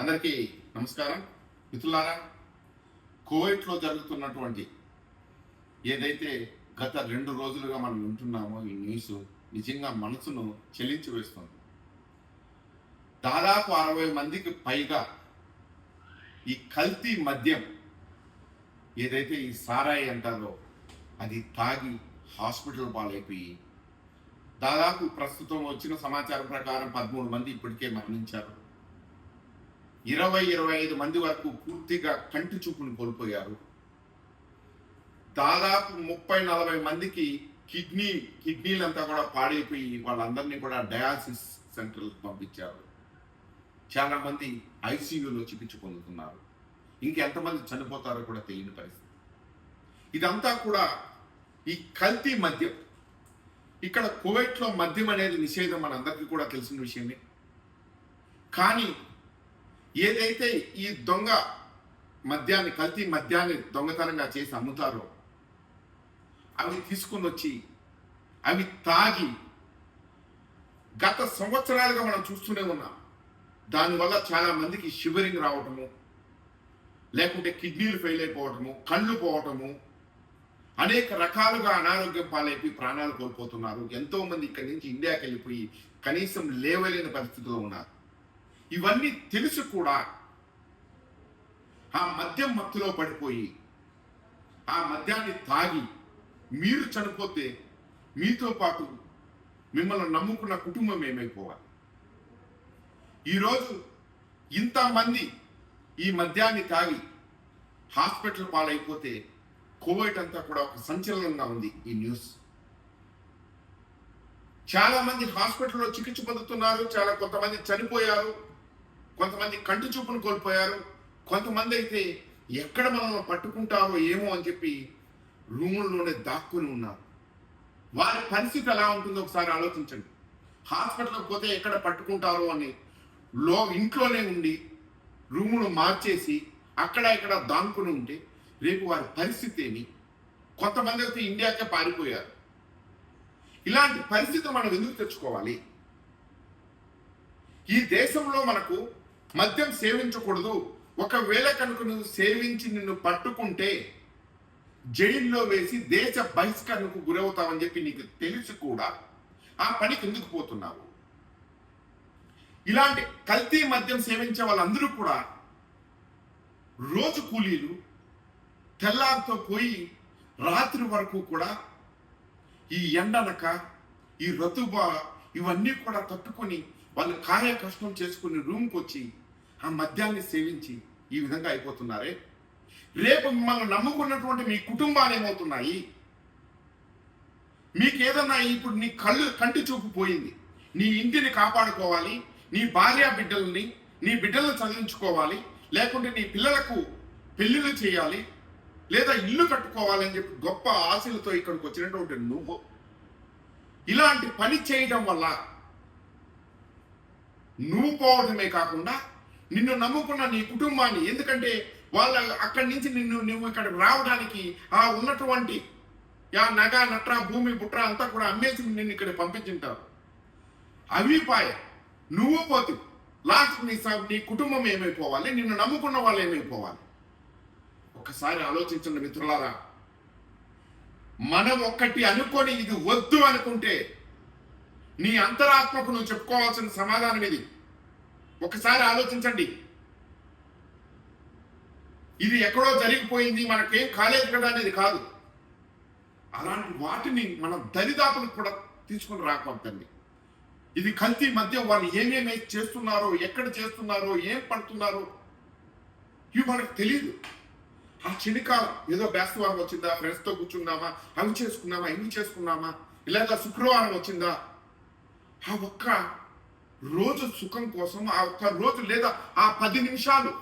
అందరికీ నమస్కారం. మిత్రులారా కోవిడ్లో జరుగుతున్నటువంటి ఏదైతే గత రెండు రోజులుగా మనం వింటున్నామో ఈ న్యూస్ నిజంగా మనసును చెల్లించి వేస్తుంది. దాదాపు అరవై మందికి పైగా ఈ కల్తీ మద్యం ఏదైతే ఈ సారాయి అంటారో అది తాగి హాస్పిటల్ పాలైపోయి దాదాపు ప్రస్తుతం వచ్చిన సమాచారం ప్రకారం పదమూడు మంది ఇప్పటికే మరణించారు. ఇరవై ఇరవై ఐదు మంది వరకు పూర్తిగా కంటి చూపును కోల్పోయారు. దాదాపు ముప్పై నలభై మందికి కిడ్నీ కిడ్నీలంతా కూడా పాడైపోయి వాళ్ళందరినీ కూడా డయాసిస్ సెంటర్లకు పంపించారు. చాలా మంది ఐసీయూలో చికిత్స పొందుతున్నారు. ఇంకెంతమంది చనిపోతారో కూడా తెలియని పరిస్థితి. ఇదంతా కూడా ఈ కల్తీ మద్యం. ఇక్కడ కువైట్లో మద్యం అనేది నిషేధం మనందరికీ కూడా తెలిసిన విషయమే. కానీ ఏదైతే ఈ దొంగ మద్యాన్ని కల్తీ మద్యాన్ని దొంగతనంగా చేసి అమ్ముతారో అవి తీసుకుని వచ్చి అవి తాగి గత సంవత్సరాలుగా మనం చూస్తూనే ఉన్నాం. దానివల్ల చాలా మందికి షివరింగ్ రావటము లేకుంటే కిడ్నీలు ఫెయిల్ అయిపోవటము కళ్ళు పోవటము అనేక రకాలుగా అనారోగ్యం పాలైపోయి ప్రాణాలు కోల్పోతున్నారు. ఎంతో మంది ఇక్కడి నుంచి ఇండియాకి వెళ్ళిపోయి కనీసం లేవలేని పరిస్థితిలో ఉన్నారు. ఇవన్నీ తెలుసు కూడా. ఆ మద్యం మత్తులో పడిపోయి ఆ మద్యాన్ని తాగి మీరు చనిపోతే మీతో పాటు మిమ్మల్ని నమ్ముకున్న కుటుంబం ఏమైపోవాలి? ఈరోజు ఇంతమంది ఈ మద్యాన్ని తాగి హాస్పిటల్ పాలైపోతే కోవిడ్ అంతా కూడా ఒక సంచలనంగా ఉంది ఈ న్యూస్. చాలా మంది హాస్పిటల్లో చికిత్స పొందుతున్నారు చాలా కొంతమంది చనిపోయారు. కొంతమంది కంటి చూపును కోల్పోయారు. కొంతమంది అయితే ఎక్కడ మనల్ని పట్టుకుంటారో ఏమో అని చెప్పి రూముల్లోనే దాక్కుని ఉన్నారు. వారి పరిస్థితి ఎలా ఉంటుందో ఒకసారి ఆలోచించండి. హాస్పిటల్కి పోతే ఎక్కడ పట్టుకుంటారో అని లో ఇంట్లోనే ఉండి రూములు మార్చేసి అక్కడ ఇక్కడ దాక్కుని ఉంటే రేపు వారి పరిస్థితి ఏమి? కొంతమంది అయితే ఇండియాకే పారిపోయారు. ఇలాంటి పరిస్థితి మనం ఎందుకు తెచ్చుకోవాలి? ఈ దేశంలో మనకు మద్యం సేవించకూడదు. ఒకవేళ కనుక నువ్వు సేవించి నిన్ను పట్టుకుంటే జైల్లో వేసి దేశ బహిష్కరణకు గురవుతావని చెప్పి నీకు తెలిసి కూడా ఆ పనికి ఎందుకు పోతున్నావు? ఇలాంటి కల్తీ మద్యం సేవించే వాళ్ళందరూ కూడా రోజు కూలీలు తెల్లారితో పోయి రాత్రి వరకు కూడా ఈ ఎండనక ఈ రతుబ ఇవన్నీ కూడా తట్టుకొని వాళ్ళు కాయ కష్టం చేసుకుని రూమ్కి వచ్చి ఆ మద్యాన్ని సేవించి ఈ విధంగా అయిపోతున్నారే? రేపు మిమ్మల్ని నమ్ముకున్నటువంటి మీ కుటుంబాలు ఏమవుతున్నాయి? మీకేదన్నా ఇప్పుడు నీ కళ్ళు కంటి చూపు పోయింది. నీ ఇంటిని కాపాడుకోవాలి నీ భార్య బిడ్డల్ని నీ బిడ్డలను చదివించుకోవాలి లేకుంటే నీ పిల్లలకు పెళ్ళిళ్ళు చేయాలి లేదా ఇల్లు కట్టుకోవాలని చెప్పి గొప్ప ఆశలతో ఇక్కడికి వచ్చినటువంటి నువ్వు. ఇలాంటి పని చేయడం వల్ల నువ్వు పోవడమే కాకుండా నిన్ను నమ్ముకున్న నీ కుటుంబాన్ని. ఎందుకంటే వాళ్ళ అక్కడి నుంచి నిన్ను నువ్వు ఇక్కడికి రావడానికి ఆ ఉన్నటువంటి యా నగ నట్ర భూమి బుట్ర అంతా కూడా అమ్మేసి నిన్ను ఇక్కడ పంపించుంటారు. అవి పాయ నువ్వు పోతు. లాస్ట్ నీ నీ కుటుంబం ఏమైపోవాలి? నిన్ను నమ్ముకున్న వాళ్ళు ఏమైపోవాలి? ఒకసారి ఆలోచించండి మిత్రులారా. మనం ఒక్కటి అనుకొని ఇది వద్దు అనుకుంటే నీ అంతరాత్మకు నువ్వు చెప్పుకోవాల్సిన సమాధానం ఇది. ఒకసారి ఆలోచించండి. ఇది ఎక్కడో జరిగిపోయింది మనకేం కాలేదు కదా అనేది కాదు. అలాంటి వాటిని మన దరిదాపులకు కూడా తీసుకుని రాకూడదండి. ఇది కల్తీ మధ్య వాళ్ళు ఏమేమి చేస్తున్నారో ఎక్కడ చేస్తున్నారో ఏం పడుతున్నారో ఇవి మనకు తెలియదు ఆ క్షణికాలం ఏదో బేస్తవారం వచ్చిందా ఫ్రెండ్స్తో కూర్చున్నామా అవి చేసుకున్నామా ఇవి చేసుకున్నామా లేదా శుక్రవారం వచ్చిందా? ఆ ఒక్క రోజు సుఖం కోసం ఆ ఒక్క రోజు లేదా ఆ పది నిమిషాలు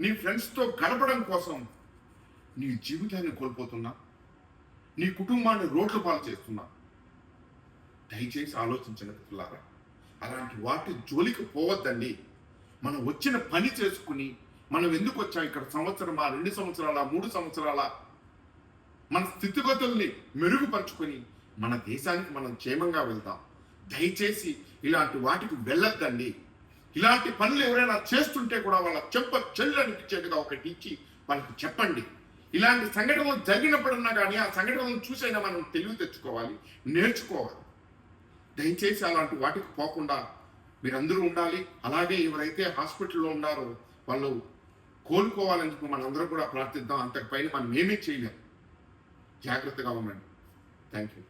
నీ ఫ్రెండ్స్తో గడపడం కోసం నీ జీవితాన్ని కోల్పోతున్నా నీ కుటుంబాన్ని రోడ్ల పాలు చేస్తున్నా. దయచేసి ఆలోచించిన పిల్లారా అలాంటి వాటి జోలికి పోవద్దండి. మనం వచ్చిన పని చేసుకుని మనం ఎందుకు వచ్చాం ఇక్కడ సంవత్సరమా రెండు సంవత్సరాల మూడు సంవత్సరాల? మన స్థితిగతుల్ని మెరుగుపరుచుకొని మన దేశానికి మనం క్షేమంగా వెళ్తాం దయచేసి ఇలాంటి వాటికి వెళ్ళొద్దండి ఇలాంటి పనులు ఎవరైనా చేస్తుంటే కూడా వాళ్ళ చెంప చెల్లు ఒకటి ఇచ్చి వాళ్ళకి చెప్పండి. ఇలాంటి సంఘటనలు జరిగినప్పుడన్నా కానీ ఆ సంఘటనలను చూసైనా మనం తెలివి తెచ్చుకోవాలి నేర్చుకోవాలి. దయచేసి అలాంటి వాటికి పోకుండా మీరందరూ ఉండాలి. అలాగే ఎవరైతే హాస్పిటల్లో ఉన్నారో వాళ్ళు కోలుకోవాలని చెప్పి మనందరం కూడా ప్రార్థిద్దాం. అంతకు పైన మనం ఏమీ చేయలేము జాగ్రత్తగా ఉండండి. Thank you